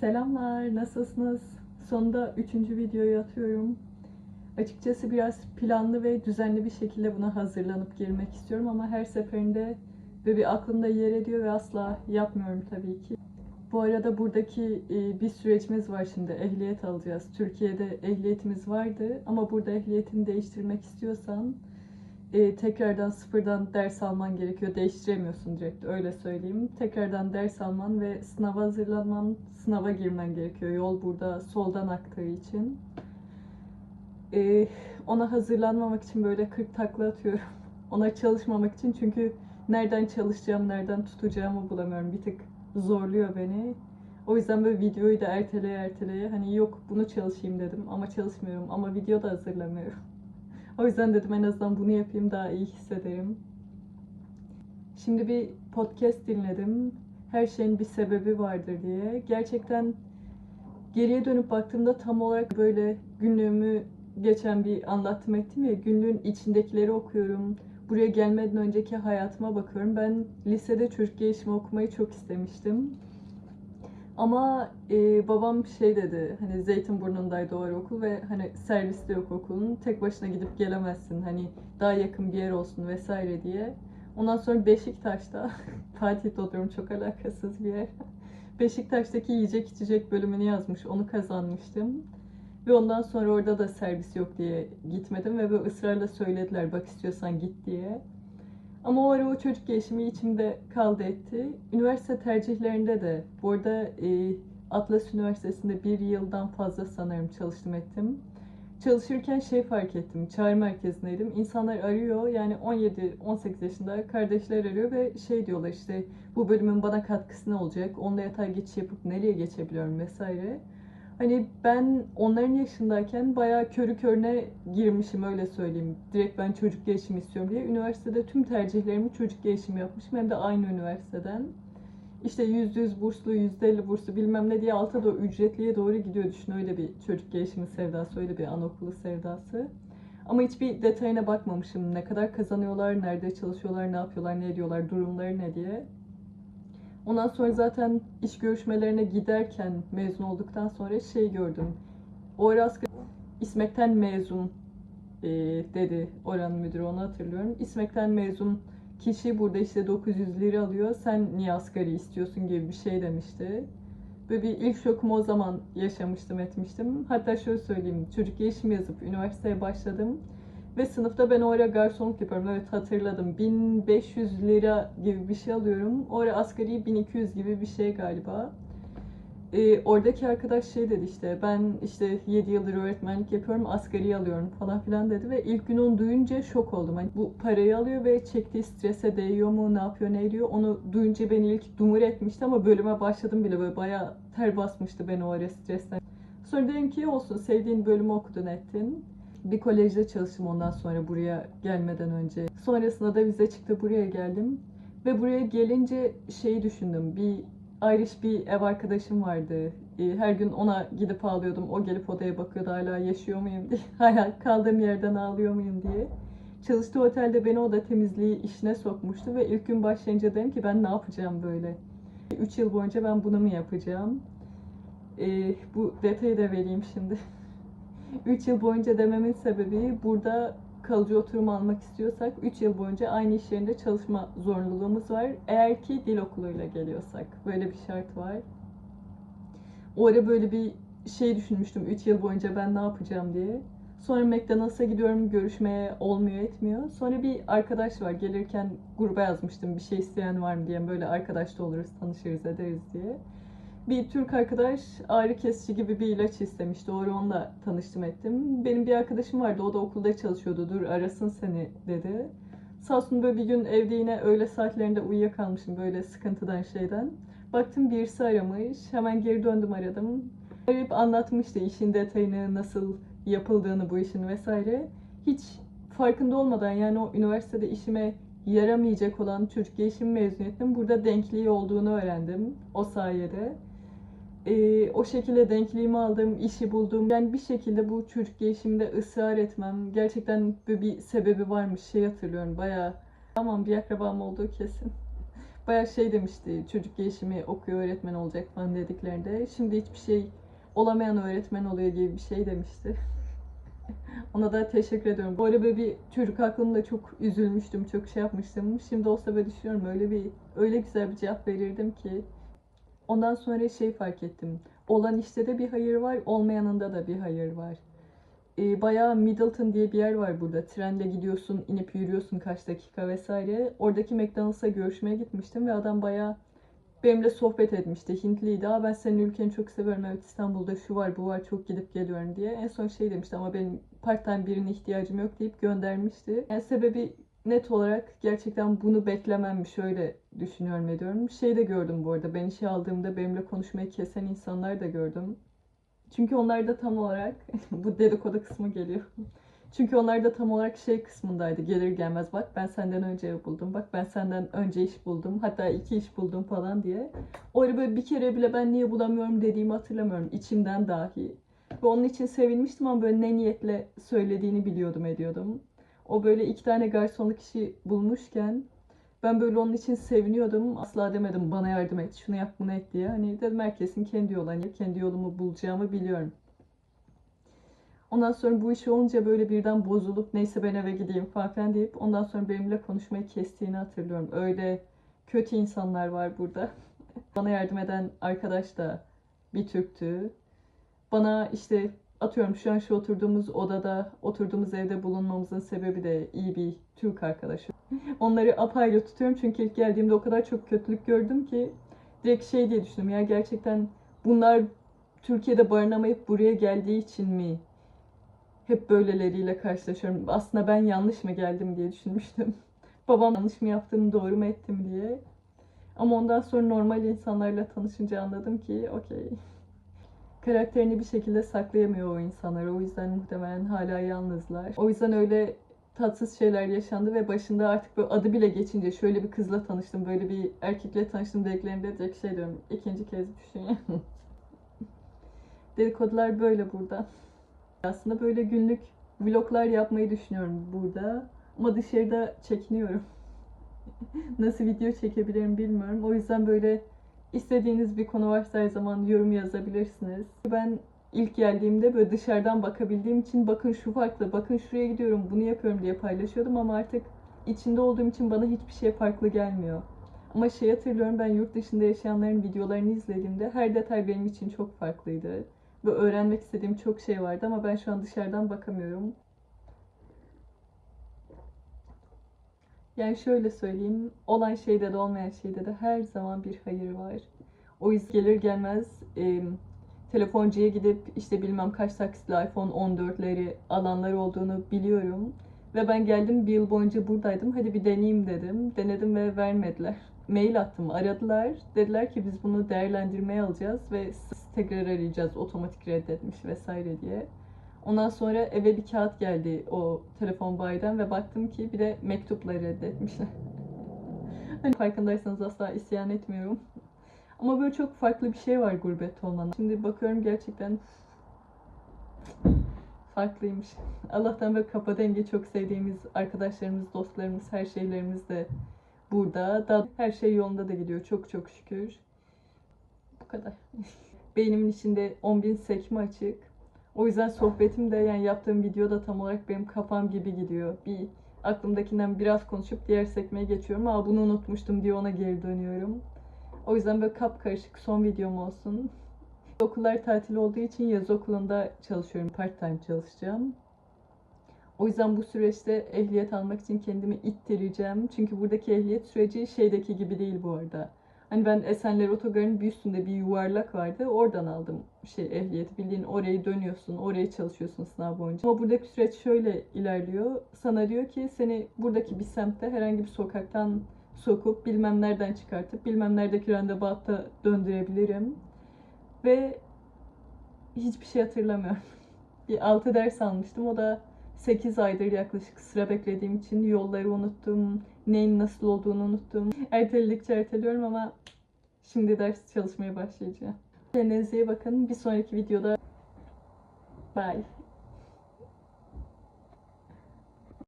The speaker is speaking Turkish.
Selamlar, nasılsınız? Sonunda üçüncü videoyu atıyorum. Açıkçası biraz planlı ve düzenli bir şekilde buna hazırlanıp girmek istiyorum ama her seferinde böyle bir aklımda yer ediyor ve asla yapmıyorum tabii ki. Bu arada buradaki e, bir sürecimiz var şimdi. Ehliyet alacağız. Türkiye'de ehliyetimiz vardı ama burada ehliyetini değiştirmek istiyorsan e, tekrardan sıfırdan ders alman gerekiyor. Değiştiremiyorsun direkt öyle söyleyeyim. Tekrardan ders alman ve sınava hazırlanman, sınava girmen gerekiyor. Yol burada soldan aktığı için. E, ona hazırlanmamak için böyle 40 takla atıyorum. Ona çalışmamak için çünkü nereden çalışacağım, nereden tutacağımı bulamıyorum. Bir tık zorluyor beni. O yüzden böyle videoyu da erteleye erteleye hani yok bunu çalışayım dedim ama çalışmıyorum ama video da hazırlamıyorum. O yüzden dedim en azından bunu yapayım daha iyi hissederim. Şimdi bir podcast dinledim. Her şeyin bir sebebi vardır diye. Gerçekten geriye dönüp baktığımda tam olarak böyle günlüğümü geçen bir anlattım ettim ya. Günlüğün içindekileri okuyorum. Buraya gelmeden önceki hayatıma bakıyorum. Ben lisede çocuk gelişimi okumayı çok istemiştim. Ama e, babam şey dedi hani Zeytinburnu'ndaydı o okul ve hani serviste yok okulun tek başına gidip gelemezsin hani daha yakın bir yer olsun vesaire diye. Ondan sonra Beşiktaş'ta Fatih'te oturuyorum çok alakasız bir yer. Beşiktaş'taki yiyecek içecek bölümünü yazmış onu kazanmıştım. Ve ondan sonra orada da servis yok diye gitmedim ve böyle ısrarla söylediler bak istiyorsan git diye. Ama o ara o çocuk gelişimi içimde kaldı etti. Üniversite tercihlerinde de, bu arada e, Atlas Üniversitesi'nde bir yıldan fazla sanırım çalıştım ettim. Çalışırken şey fark ettim, çağrı merkezindeydim. İnsanlar arıyor, yani 17-18 yaşında kardeşler arıyor ve şey diyorlar işte bu bölümün bana katkısı ne olacak, onunla yatay geçiş yapıp nereye geçebiliyorum vesaire. Hani ben onların yaşındayken bayağı körü körüne girmişim öyle söyleyeyim. Direkt ben çocuk gelişimi istiyorum diye. Üniversitede tüm tercihlerimi çocuk gelişimi yapmışım. Hem de aynı üniversiteden. İşte yüzde yüz burslu, yüzde elli burslu bilmem ne diye alta doğru ücretliye doğru gidiyor. Düşün öyle bir çocuk gelişimi sevdası, öyle bir anaokulu sevdası. Ama hiçbir detayına bakmamışım. Ne kadar kazanıyorlar, nerede çalışıyorlar, ne yapıyorlar, ne ediyorlar, durumları ne diye. Ondan sonra zaten iş görüşmelerine giderken mezun olduktan sonra şey gördüm. O ara asgari İSMEK'ten mezun e, dedi oranın müdürü onu hatırlıyorum. İSMEK'ten mezun kişi burada işte 900 lira alıyor. Sen niye asgari istiyorsun gibi bir şey demişti. Böyle bir ilk şokumu o zaman yaşamıştım etmiştim. Hatta şöyle söyleyeyim. Çocuk gelişim yazıp üniversiteye başladım. Ve sınıfta ben o ara garsonluk yapıyorum. Evet hatırladım. 1500 lira gibi bir şey alıyorum. O ara asgari 1200 gibi bir şey galiba. Ee, oradaki arkadaş şey dedi işte ben işte 7 yıldır öğretmenlik yapıyorum asgari alıyorum falan filan dedi ve ilk gün onu duyunca şok oldum. Hani bu parayı alıyor ve çektiği strese değiyor mu ne yapıyor ne ediyor onu duyunca beni ilk dumur etmişti ama bölüme başladım bile böyle bayağı ter basmıştı beni o ara stresten. Sonra dedim ki olsun sevdiğin bölümü okudun ettin. Bir kolejde çalıştım ondan sonra buraya gelmeden önce. Sonrasında da vize çıktı buraya geldim. Ve buraya gelince şeyi düşündüm. Bir Irish bir ev arkadaşım vardı. Ee, Her gün ona gidip ağlıyordum. O gelip odaya bakıyordu hala yaşıyor muyum diye. Hala kaldığım yerden ağlıyor muyum diye. Çalıştığı otelde beni oda temizliği işine sokmuştu ve ilk gün başlayınca dedim ki ben ne yapacağım böyle. 3 yıl boyunca ben bunu mu yapacağım? Ee, bu detayı da vereyim şimdi. 3 yıl boyunca dememin sebebi burada kalıcı oturum almak istiyorsak 3 yıl boyunca aynı iş yerinde çalışma zorunluluğumuz var. Eğer ki dil okuluyla geliyorsak. Böyle bir şart var. O ara böyle bir şey düşünmüştüm 3 yıl boyunca ben ne yapacağım diye. Sonra McDonald's'a gidiyorum görüşmeye olmuyor etmiyor. Sonra bir arkadaş var gelirken gruba yazmıştım bir şey isteyen var mı diye böyle arkadaş da oluruz tanışırız ederiz diye bir Türk arkadaş ağrı kesici gibi bir ilaç istemiş. Doğru onunla tanıştım ettim. Benim bir arkadaşım vardı. O da okulda çalışıyordu. Dur arasın seni dedi. Sağ olsun böyle bir gün evde yine öğle saatlerinde uyuyakalmışım böyle sıkıntıdan şeyden. Baktım birisi aramış. Hemen geri döndüm aradım. Arayıp anlatmıştı işin detayını, nasıl yapıldığını bu işin vesaire. Hiç farkında olmadan yani o üniversitede işime yaramayacak olan çocuk gelişim mezuniyetinin burada denkliği olduğunu öğrendim o sayede e, o şekilde denkliğimi aldım, işi buldum. Yani bir şekilde bu çocuk gelişiminde ısrar etmem. Gerçekten bir, bir sebebi varmış. Şey hatırlıyorum bayağı. Tamam bir akrabam olduğu kesin. bayağı şey demişti. Çocuk gelişimi okuyor öğretmen olacak falan dediklerinde. Şimdi hiçbir şey olamayan öğretmen oluyor gibi bir şey demişti. Ona da teşekkür ediyorum. Bu arada böyle bir çocuk aklımda çok üzülmüştüm, çok şey yapmıştım. Şimdi olsa böyle düşünüyorum öyle bir öyle güzel bir cevap verirdim ki. Ondan sonra şey fark ettim. Olan işte de bir hayır var, olmayanında da bir hayır var. Ee, bayağı Middleton diye bir yer var burada. Trenle gidiyorsun, inip yürüyorsun kaç dakika vesaire. Oradaki McDonald's'a görüşmeye gitmiştim ve adam bayağı benimle sohbet etmişti. Hintliydi. Aa ben senin ülkeni çok seviyorum. Evet İstanbul'da şu var bu var çok gidip geliyorum diye. En son şey demişti ama benim part time birine ihtiyacım yok deyip göndermişti. Yani sebebi net olarak gerçekten bunu beklememmiş öyle düşünüyorum ediyorum. Şey de gördüm bu arada ben işe aldığımda benimle konuşmayı kesen insanlar da gördüm. Çünkü onlar da tam olarak bu dedikodu kısmı geliyor. Çünkü onlar da tam olarak şey kısmındaydı. Gelir gelmez bak ben senden önce ev buldum. Bak ben senden önce iş buldum. Hatta iki iş buldum falan diye. Ara böyle bir kere bile ben niye bulamıyorum dediğimi hatırlamıyorum. içimden dahi. Ve onun için sevinmiştim ama böyle ne niyetle söylediğini biliyordum ediyordum. O böyle iki tane garsonluk işi bulmuşken ben böyle onun için seviniyordum. Asla demedim bana yardım et, şunu yap, bunu et diye. Hani dedim herkesin kendi yolu. Hani kendi yolumu bulacağımı biliyorum. Ondan sonra bu iş olunca böyle birden bozulup neyse ben eve gideyim falan filan deyip ondan sonra benimle konuşmayı kestiğini hatırlıyorum. Öyle kötü insanlar var burada. Bana yardım eden arkadaş da bir Türktü. Bana işte atıyorum şu an şu oturduğumuz odada, oturduğumuz evde bulunmamızın sebebi de iyi bir Türk arkadaşım. Onları apayrı tutuyorum çünkü ilk geldiğimde o kadar çok kötülük gördüm ki direkt şey diye düşündüm ya gerçekten bunlar Türkiye'de barınamayıp buraya geldiği için mi hep böyleleriyle karşılaşıyorum. Aslında ben yanlış mı geldim diye düşünmüştüm. Babam yanlış mı yaptım, doğru mu ettim diye. Ama ondan sonra normal insanlarla tanışınca anladım ki okey. Karakterini bir şekilde saklayamıyor o insanlar. O yüzden muhtemelen hala yalnızlar. O yüzden öyle tatsız şeyler yaşandı ve başında artık böyle adı bile geçince şöyle bir kızla tanıştım, böyle bir erkekle tanıştım dediklerinde direkt şey diyorum. ikinci kez düşün. Dedikodular böyle burada. Aslında böyle günlük vloglar yapmayı düşünüyorum burada. Ama dışarıda çekiniyorum. Nasıl video çekebilirim bilmiyorum. O yüzden böyle istediğiniz bir konu varsa her zaman yorum yazabilirsiniz. Ben ilk geldiğimde böyle dışarıdan bakabildiğim için bakın şu farklı, bakın şuraya gidiyorum, bunu yapıyorum diye paylaşıyordum ama artık içinde olduğum için bana hiçbir şey farklı gelmiyor. Ama şey hatırlıyorum ben yurt dışında yaşayanların videolarını izlediğimde her detay benim için çok farklıydı. Ve öğrenmek istediğim çok şey vardı ama ben şu an dışarıdan bakamıyorum. Yani şöyle söyleyeyim, olan şeyde de olmayan şeyde de her zaman bir hayır var. O yüzden gelir gelmez e, telefoncuya gidip işte bilmem kaç taksitle iPhone 14'leri alanlar olduğunu biliyorum. Ve ben geldim bir yıl boyunca buradaydım. Hadi bir deneyeyim dedim. Denedim ve vermediler. Mail attım, aradılar. Dediler ki biz bunu değerlendirmeye alacağız ve tekrar arayacağız otomatik reddetmiş vesaire diye. Ondan sonra eve bir kağıt geldi o telefon bayiden ve baktım ki bir de mektupla reddetmişler. hani farkındaysanız asla isyan etmiyorum. Ama böyle çok farklı bir şey var gurbet olmanın. Şimdi bakıyorum gerçekten farklıymış. Allah'tan böyle kafa dengi çok sevdiğimiz arkadaşlarımız, dostlarımız, her şeylerimiz de burada. Daha her şey yolunda da gidiyor çok çok şükür. Bu kadar. Beynimin içinde 10.000 sekme açık. O yüzden sohbetim de yani yaptığım video da tam olarak benim kafam gibi gidiyor. Bir aklımdakinden biraz konuşup diğer sekmeye geçiyorum. Aa bunu unutmuştum diye ona geri dönüyorum. O yüzden böyle kapkarışık son videom olsun. Okullar tatil olduğu için yaz okulunda çalışıyorum. Part time çalışacağım. O yüzden bu süreçte ehliyet almak için kendimi ittireceğim. Çünkü buradaki ehliyet süreci şeydeki gibi değil bu arada. Hani ben Esenler Otogarı'nın bir üstünde bir yuvarlak vardı. Oradan aldım şey ehliyeti. Bildiğin orayı dönüyorsun, oraya çalışıyorsun sınav boyunca. Ama buradaki süreç şöyle ilerliyor. Sana diyor ki seni buradaki bir semtte herhangi bir sokaktan sokup bilmem nereden çıkartıp bilmem neredeki randevuatta döndürebilirim. Ve hiçbir şey hatırlamıyorum. Bir 6 ders almıştım. O da 8 aydır yaklaşık sıra beklediğim için yolları unuttum. Neyin nasıl olduğunu unuttum. Erteledikçe erteliyorum ama şimdi ders çalışmaya başlayacağım. Kendinize iyi bakın. Bir sonraki videoda bye.